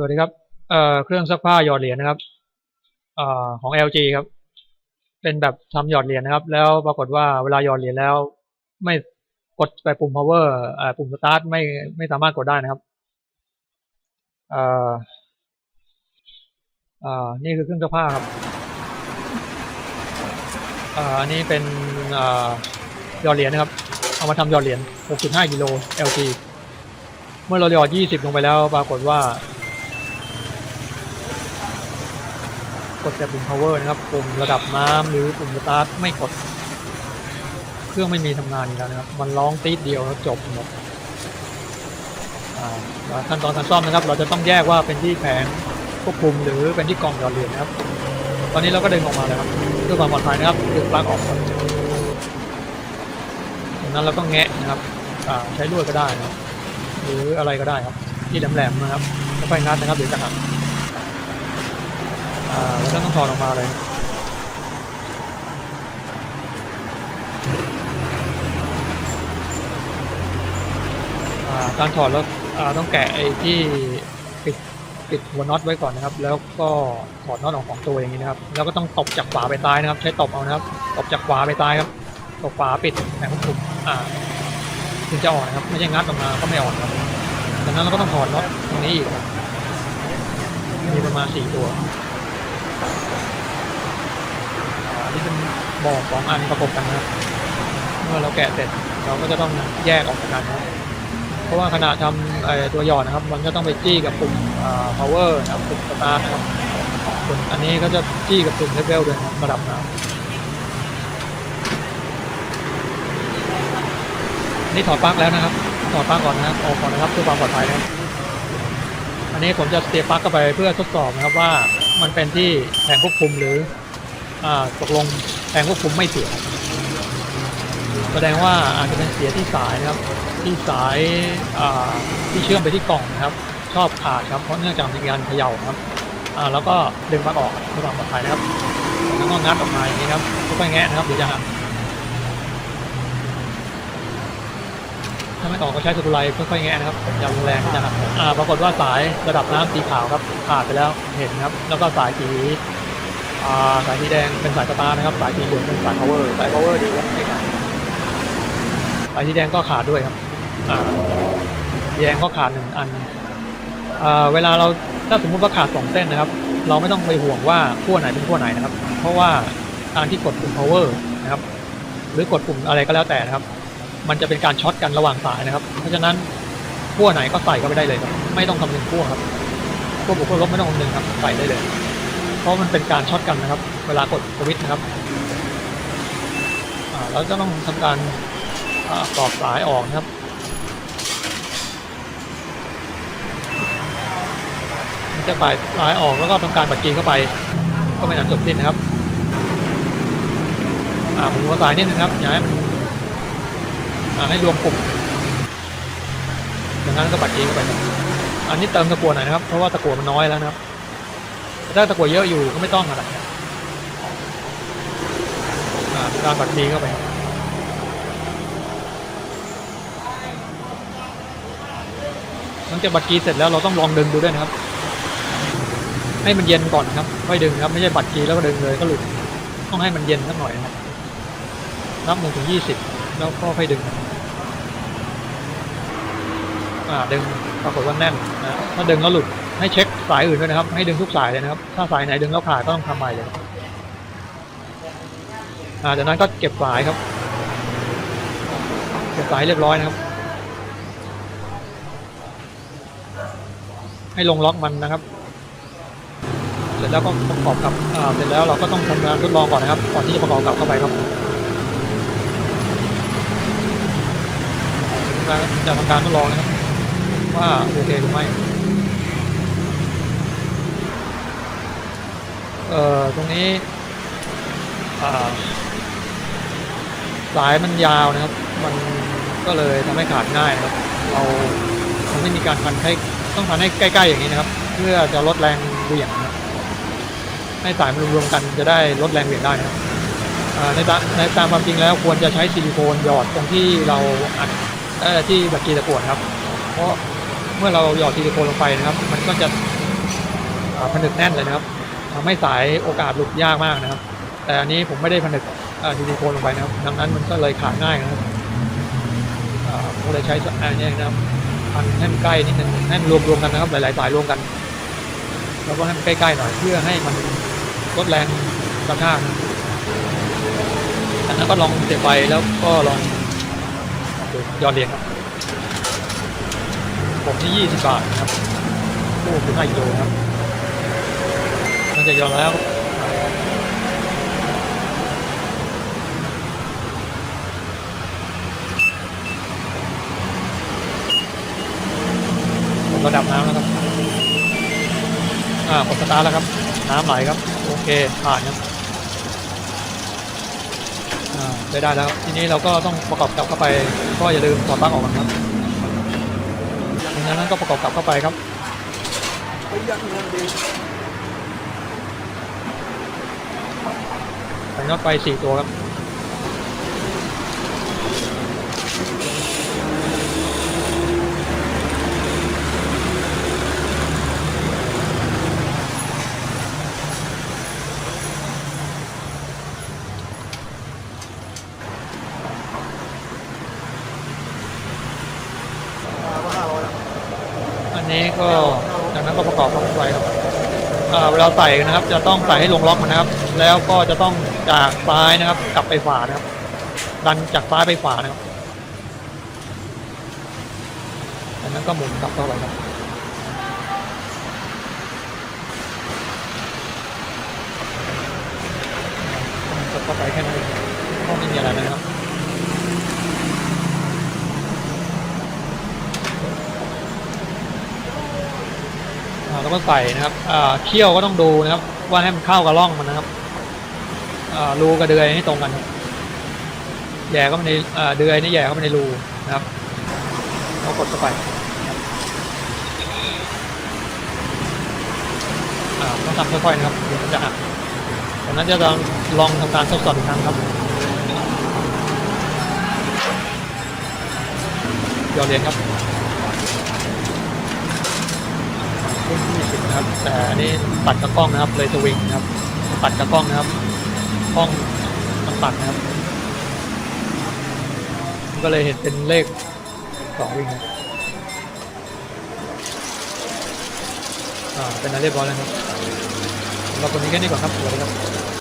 สวัสดีครับเอ่อเครื่องซักผ้าหยอดเหรียญนะครับเอ่อของ LG ครับ เป็นแบบทำหยอดเหรียญนะครับ แล้วปรากฏว่าเวลาหยอดเหรียญแล้ว ไม่กดไปปุ่ม power เอ่อปุ่ม start ไม่ไม่สามารถกดได้นะครับเอ่อเอ่อนี่คือเครื่องซักผ้าครับเอ่ออันนี้เป็นเอ่อหยอดเหรียญนะครับ เอามาทำหยอดเหรียญ 6.5 กิโล LG เมื่อเราหยอด 20 ลงไปแล้ว ปรากฏว่า ดแต่ปุ่ม power นะครับปุ่มระดับน้ำหรือปุ่ม start ไม่กด เครื่องไม่มีทำงานอีกแล้วนะครับ มันร้องตีดเดียวแล้วจบหมดขั้นตอนการซ่อมนะครับ เราจะต้องแยกว่าเป็นที่แผงควบคุมหรือเป็นที่กล่องหยอดเหรียญนะครับ ตอนนี้เราก็ดึงออกมาแล้วครับเพื่อความปลอดภัยนะครับดึงปลั๊กออกก่อนจากนั้นเราก็แงะนะครับใช้ลวดก็ได้นะหรืออะไรก็ได้ครับที่แหลมๆนะครับไม่ค่อยงัดนะครับเดี๋ยวจะหัก อ่าแล้วก็ต้องถอดออกมาเลยอ่าการถอดแล้วอ่าต้องแกะไอ้ที่ปิดปิดหัวน็อตไว้ก่อนนะครับ แล้วก็ถอดน็อตออกของตัวอย่างนี้นะครับ แล้วก็ต้องตบจากขวาไปซ้ายนะครับ ใช้ตบเอานะครับ ตบจากขวาไปซ้ายครับตบขวาปิดแผงควบคุมอ่าถึงจะออกนะครับ ไม่ใช่งัดออกมาก็ไม่ออกครับจากนั้นเราก็ต้องถอดน็อตตรงนี้อีกมีประมาณสี่ตัว อันนี้เป็นบอกสองอันประกบกันนะครับ เมื่อเราแกะเสร็จเราก็จะต้องแยกออกจากกันนะเพราะว่าขณะทำตัวหยอดนะครับ มันก็ต้องไปจี้กับปุ่ม power นะครับปุ่ม start นะครับส่วนอันนี้ก็จะจี้กับปุ่ม level ด้วยนะครับระดับน้ำนี่ถอดปลั๊กแล้วนะครับ ถอดปลั๊กก่อนนะครับออกก่อนนะครับเพื่อความปลอดภัยนะครับอันนี้ผมจะเสียบปลั๊กเข้าไปเพื่อทดสอบนะครับว่า มันเป็นที่แผงควบคุมหรืออตกลงแผงควบคุมไม่เสีย แสดงว่าอาจจะเป็นเสียที่สายนะครับ ที่สายาที่เชื่อมไปที่กล่องนะครับ ชอบขาดครับเพราะเนื่องจากมีการเขย่าครับแล้วก็ดึงปลั๊กออกเพื่อความปลอดภัยนะครับแล้วก็งัดออกมาอย่างนี้ครับค่อยแงะนะครับเดี๋ยวจะหัก ถ้าไม่ออกก็ใช้สกรูไลท์ค่อยๆแงะนะครับอย่ารุนแรงที่จะหักอ่าปรากฏว่าสายระดับน้ำสีขาวครับขาดไปแล้วเห็นครับ แล้วก็สายสีอ่าสายสีแดงเป็นสายสตาร์นะครับ สายสีเหลืองเป็นสาย power สาย power ดีครับไม่ขาดสายสีแดงก็ขาดด้วยครับอ่าสีแดงก็ขาดหนึ่งอันอ่าเวลาเราถ้าสมมุติว่าขาดสองเส้นนะครับ เราไม่ต้องไปห่วงว่าขั้วไหนเป็นขั้วไหนนะครับ เพราะว่าการที่กดปุ่ม power นะครับ หรือกดปุ่มอะไรก็แล้วแต่นะครับ มันจะเป็นการช็อตกันระหว่างสายนะครับ เพราะฉะนั้นขั้วไหนก็ใส่เข้าไปได้เลยครับ ไม่ต้องคำนึงขั้วครับขั้วบวกขั้วลบไม่ต้องคำนึงครับ ใส่ได้เลย เพราะมันเป็นการช็อตกันนะครับ เวลากดสวิตช์นะครับเราจะต้องทำการตอกสายออกนะครับจะปล่อยสายออกแล้วก็ทำการบัดกีเข้าไป ก็ไม่นานจบสิ้นนะครับอ่าผมหัวสายนิดนึงครับอย่าให้มัน อ่าให้รวมกลุ่มจากนั้นก็บัดกีเข้าไปครับอันนี้เติมตะกัวหน่อยนะครับ เพราะว่าตะกัวมันน้อยแล้วนะครับ ถ้าตะกัวเยอะอยู่ก็ไม่ต้องอะไรอ่าการบัดดีเข้าไปหลังจากบัดกีเสร็จแล้วเราต้องลองดึงดูด้วยนะครับ ให้มันเย็นก่อนครับค่อยดึงครับไม่ใช่บัดกีแล้วก็ดึงเลยก็หลุดต้องให้มันเย็นสักหน่อยนะรับนับหนึ่งถึงยี่สิบแล้วก็ค่อยดึงครับ อ่าดึงปรากฏว่าแน่นนะถ้าดึงแล้วหลุดให้เช็คสายอื่นด้วยนะครับ ให้ดึงทุกสายเลยนะครับ ถ้าสายไหนดึงแล้วขาดก็ต้องทำใหม่เลยอ่าจากนั้นก็เก็บสายครับ เก็บสายเรียบร้อยนะครับ ให้ลงล็อกมันนะครับ เสร็จแล้วก็ประกอบกับอ่าเสร็จแล้วเราก็ต้องทำการทดลองก่อนนะครับ ก่อนที่จะประกอบกลับเข้าไปครับจะทำการทดลองนะครับ ว่าโอเคหรือไม่เอ่อตรงนี้สายมันยาวนะครับ มันก็เลยทำให้ขาดง่ายนะครับ เราทำให้มีการพันให้ต้องพันให้ใกล้ ๆ อย่างนี้นะครับ เพื่อจะลดแรงเหวี่ยงนะให้สายมันรวมๆกันจะได้ลดแรงเหวี่ยงได้นะครับในตาในตามความจริงแล้วควรจะใช้ซิลิโคนหยอดตรงที่เราอัดเออที่บักกีตะกวดครับ เพราะ เมื่อเราหยอดซิลิโคนลงไปนะครับ มันก็จะผนึกแน่นเลยนะครับทำให้สายโอกาสหลุดยากมากนะครับ แต่อันนี้ผมไม่ได้ผนึกซิลิโคนลงไปนะครับ ดังนั้นมันก็เลยขาดง่ายนะครับผมเลยใช้อันนี้นะครับพันให้มันใกล้นิดนึงให้มันรวมๆกันนะครับ หลายๆสายรวมกันแล้วก็ให้มันใกล้ๆหน่อยเพื่อให้มันลดแรงกระชากจากนั้นก็ลองเสียบไปแล้วก็ลองยอนเรียงครับ ผมที่ 20 บาทครับตู้คือ5กิโลนะครับมันจะย้อนแล้วผมระดับน้ำแล้วครับ อ่ากดสตาร์ทแล้วครับ น้ำไหลครับ โอเค ผ่านครับอ่าได้ได้แล้ว ทีนี้เราก็ต้องประกอบกลับเข้าไป ก็อย่าลืมถอดปลั๊กออกก่อนครับ จากนั้นก็ประกอบกลับเข้าไปครับใส่น็อตไปสี่ตัวครับ นนี้ก็จากนั้นก็ประกอบเข้าไปครับเวลาใส่นะครับ จะต้องใส่ให้ลงล็อกนะครับ แล้วก็จะต้องจากซ้ายนะครับ กลับไปขวานะครับ ดันจากซ้ายไปขวานะครับจากนั้นก็หมุนกลับเข้าไปครับจะเข้าไปแค่นั้นเองก็ไม่มีอะไรนะครับ แล้วก็ใส่นะครับเคี่ยวก็ต้องดูนะครับ ว่าให้มันเข้ากับร่องมันนะครับรูกับเดือยให้ตรงกันแย่เข้าไปในเดือยนี่แย่เข้าไปในรูนะครับแล้วกดเข้าไปต้องทำค่อยๆนะครับเดี๋ยวมันจะหักจากนั้นจะลองลองทำการทดสอบอีกครั้งครับเดี๋ยวเรียนครับ รุ่นที่20นะครับ แต่อันนี้ตัดกระกล้องนะครับ เลยสวิงนะครับตัดกระกล้องนะครับกล้องมันตัดนะครับ ก็เลยเห็นเป็นเลขสองวิ่งนะอ่าเป็นอะไรเรียบร้อยแล้วครับเราคนนี้แค่นี้ก่อนครับสวัสดีครับ